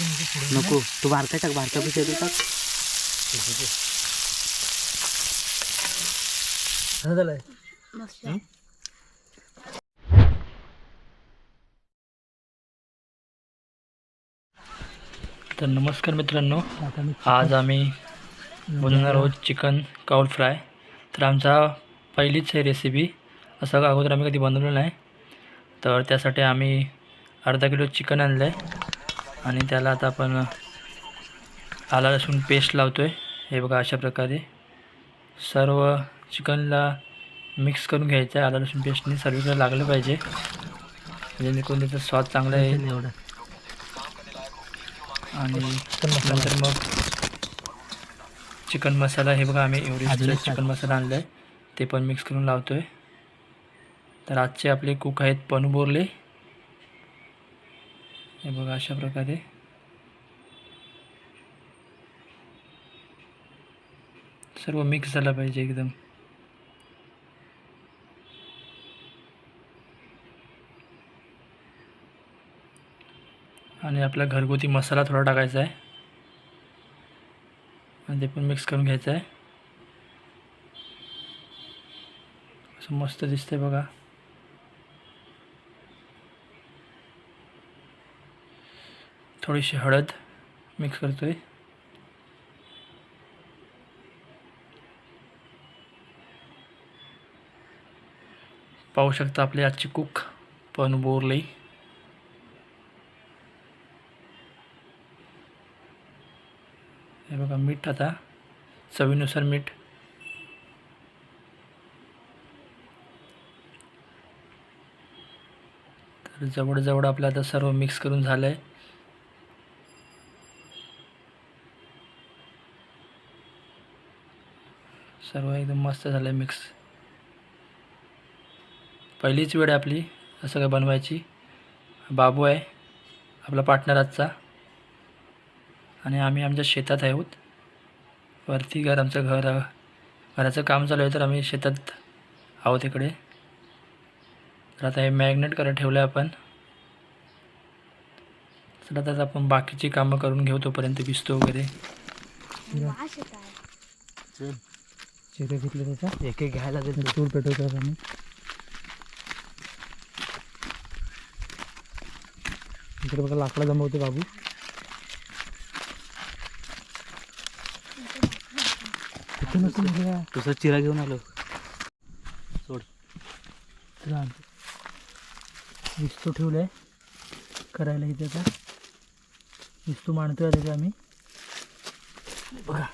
नको. तू बारका टाक बारका येतो टाक झालंय. तर नमस्कार मित्रांनो. आज आम्ही बनवणार आहोत चिकन काउल फ्राय. तर आमचा पहिलीच आहे रेसिपी असं का अगोदर आम्ही कधी बनवलं नाही. तर त्यासाठी आम्ही अर्धा किलो चिकन आणलं आहे आणि त्याला आता आपण आला लसूण पेस्ट लावतो आहे हे बघा अशा प्रकारे. सर्व चिकनला मिक्स करून घ्यायचं आहे आला लसूण पेस्टने सर्वीकडे लागलं पाहिजे. जेणेकरून त्याचा स्वाद चांगला येईल. एवढं. आणि नंतर मग चिकन मसाला. हे बघा आम्ही एवढी चिकन मसाला आणला आहे ते पण मिक्स करून लावतो आहे तर आजचे आपले कुक आहेत पनू बोरले. हे बघा अशा प्रकारे. सर्व मिक्स झाला पाहिजे एकदम. आणि आपला घरगुती मसाला थोडा टाकायचा आहे. आणि ते पण मिक्स करून घ्यायचं आहे. असं मस्त दिसतंय बघा. थोडीशी हळद मिक्स करतो आहे पाहू शकता आपली आजची कुक पण बोरली. हे बघा मीठ आता चवीनुसार मीठ. तर जवळजवळ आपलं आता सर्व मिक्स करून झालं आहे सर्व एकदम मस्त झालं आहे मिक्स पहिलीच वेळ आहे आपली असं काय बनवायची. बाबू आहे आपला पार्टनर आजचा. आणि आम्ही आमच्या शेतात आहोत वरती घर आमचं घर. घराचं काम चालू आहे तर आम्ही शेतात आहोत इकडे. तर आता हे मॅग्नेट करायला ठेवलं आहे आपण. चला आता आपण बाकीची कामं करून घेऊ तोपर्यंत भिजतो वगैरे. चिरे घेतले त्याचा. एक एक घ्यायला देतो चूर पेटवतो आम्ही. इकडे बघा लाकडं जमवते बाबू. तसं चिरा घेऊन आलो. सोड. विस्तू ठेवलाय. करायला इथे आता. विस्तू मांडतोय त्याचे आम्ही. बघा.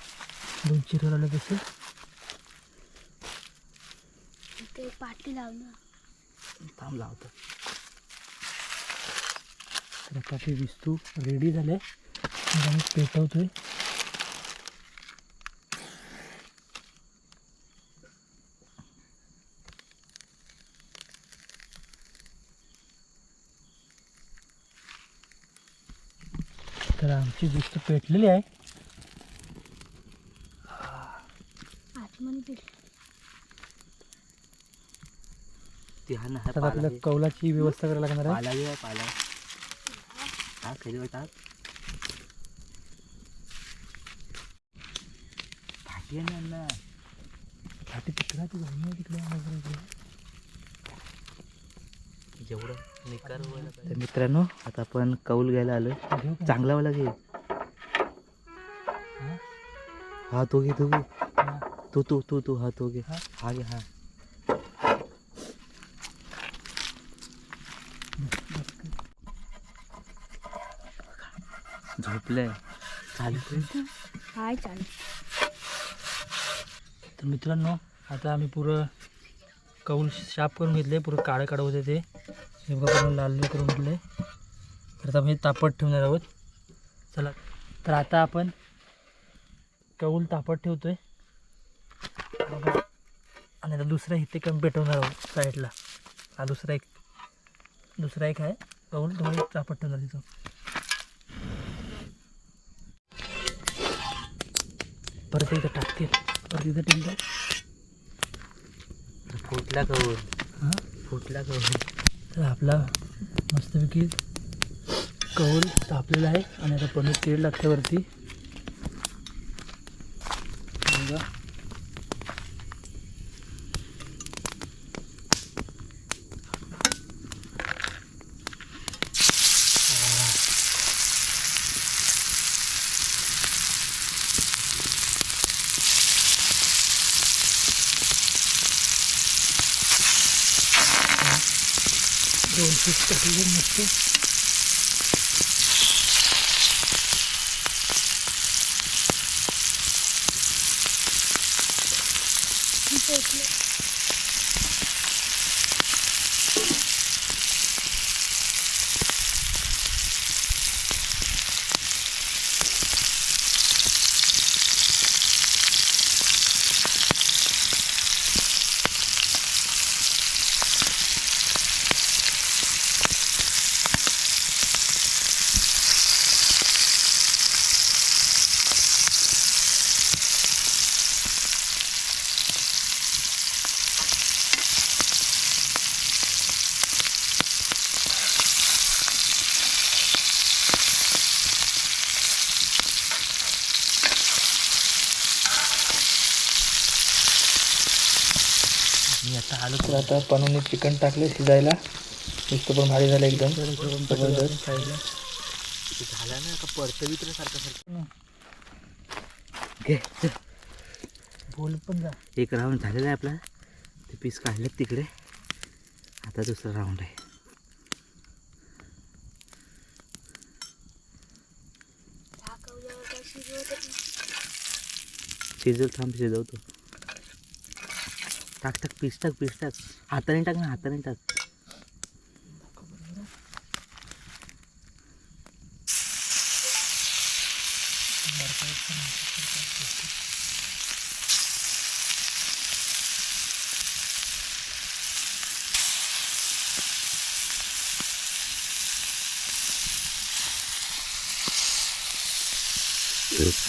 दोन चिरं आलं तसे. ते पाठी लावलं थांब लावतो. तर आता ते विस्तू रेडी झाले. आम्ही पेटवतोय. तर आमची विस्तू पेटलेली आहे. आतमध्ये. पीठ ती हा ना आता आपल्याला कौलाची व्यवस्था करायला लागणार आहे. पाला पाला टाक खाली वर टाक फाटी आहे ना फाटी तिकडे आहे, ती जाऊन ये तिकडे आवाज येतोय. जेवढं निकार तर मित्रांनो आता आपण कौल घ्यायला आलो घेऊ का? चांगला वाला घे. हा तो घे तो घे. हा. तो तो तो तो. हा तो घे. हा? हा घे हा. झोपलंय. चालू चालेल तर मित्रांनो आता आम्ही पुरं कौल शाप करून घेतले पुरं काळं काढं होते ते. बघा पूर्ण लाल करून घेतले तर आता आम्ही तापत ठेवणार आहोत. चला तर आता आपण कौल तापत ठेवतोय. आणि आता दुसरा इथे कमी पेटवणार आहोत साईडला हा दुसरा एक दुसरा एक आहे. कौल तुम्हाला तापत ठेवणार तिथं. परत इथं टाकते. परत इथं ठेवलं फुटला कौल हां? फुटला कौल तर आपला मस्तपैकी कौल तापलेला आहे. आणि आता पनीर तेल लागतं वरती. बघा. दोन पीस टाकले मस्त मी आता आलो तर आता पनोनी चिकन टाकलं शिजायला. नुसतं पण भारी झालं एकदम. जबरदस्त. झाला ना का पडतं वित्र सारखं सारखं घे बोल पण जा एक राऊंड झालेला आहे आपला. ते पीस काढलेत तिकडे. आता दुसरा राऊंड आहे. दाखवल्यावर शिजव थांब शिजवतो. टाक टाक पीस टाक पीस टाक हाताने टाक ना हाताने टाक Yes.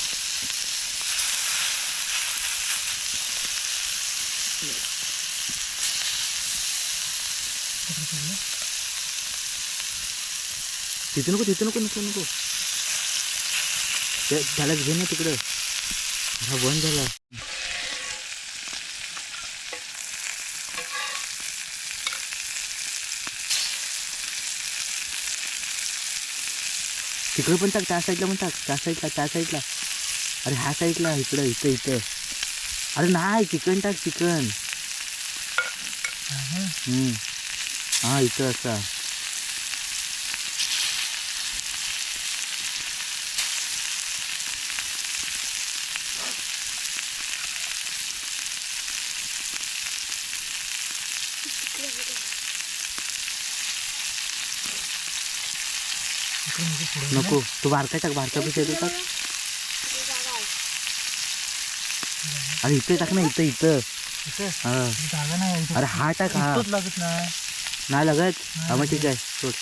तिथे नको तिथे नको नको नको. त्याला घे ना तिकडं. हा बंद झाला. तिकडं पण टाक त्या साईडला पण टाक. त्या साईडला त्या साईडला अरे ह्या साईडला इकडं इथं इथं. अरे नाही चिकन टाक चिकन. हम्म. हा इथं असा. नको. तू बारका टाक बारका पैसे टाक. अरे इथे टाक ना इथं इथं. हा. अरे हा टाक हा. लागत नाही. लागत? हा मग ठीक आहे सोड.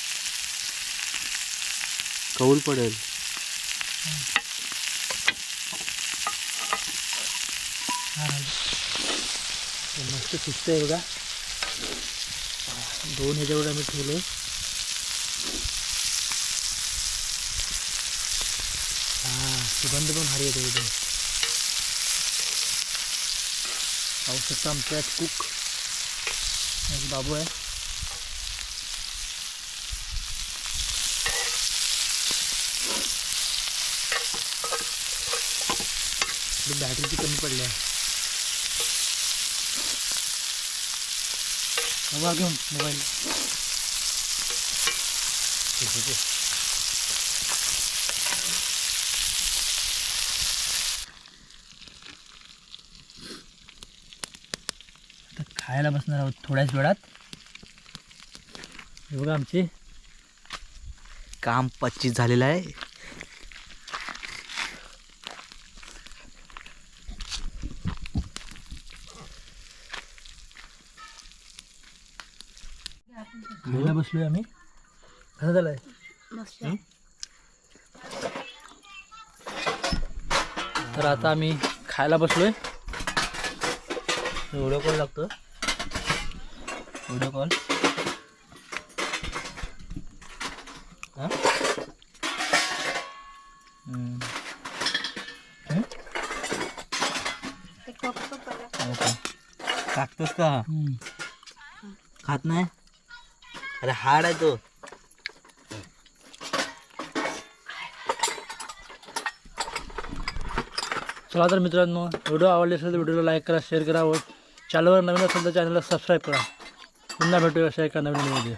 कौल पडेल. मस्त शिजतंय बघा. दोन ह्याच्यावर आम्ही ठेवले हा, सुगंध पण भारी येतो एकदम पाहू शकता आमच्या कुक बाबू आहे बॅटरी कमी पडली आहे हवा घेऊन मोबाईल. आता खायला बसणार आहोत थोड्याच वेळात. हे बघा आमचे. काम पच्चीस झालेलं आहे. खायला बसलोय आम्ही. कसं झालंय? तर आता आम्ही खायला बसलोय. व्हिडिओ कॉल लागतो. Video call. टाकतोस का? खात नाही? अरे हाड आहे तो. चला तर मित्रांनो व्हिडिओ आवडले असेल तर व्हिडिओला लाईक करा शेअर करा व चॅनलवर नवीन असेल तर चॅनलला सबस्क्राईब करा. पुन्हा भेटूया अशा एका नवीन व्हिडिओ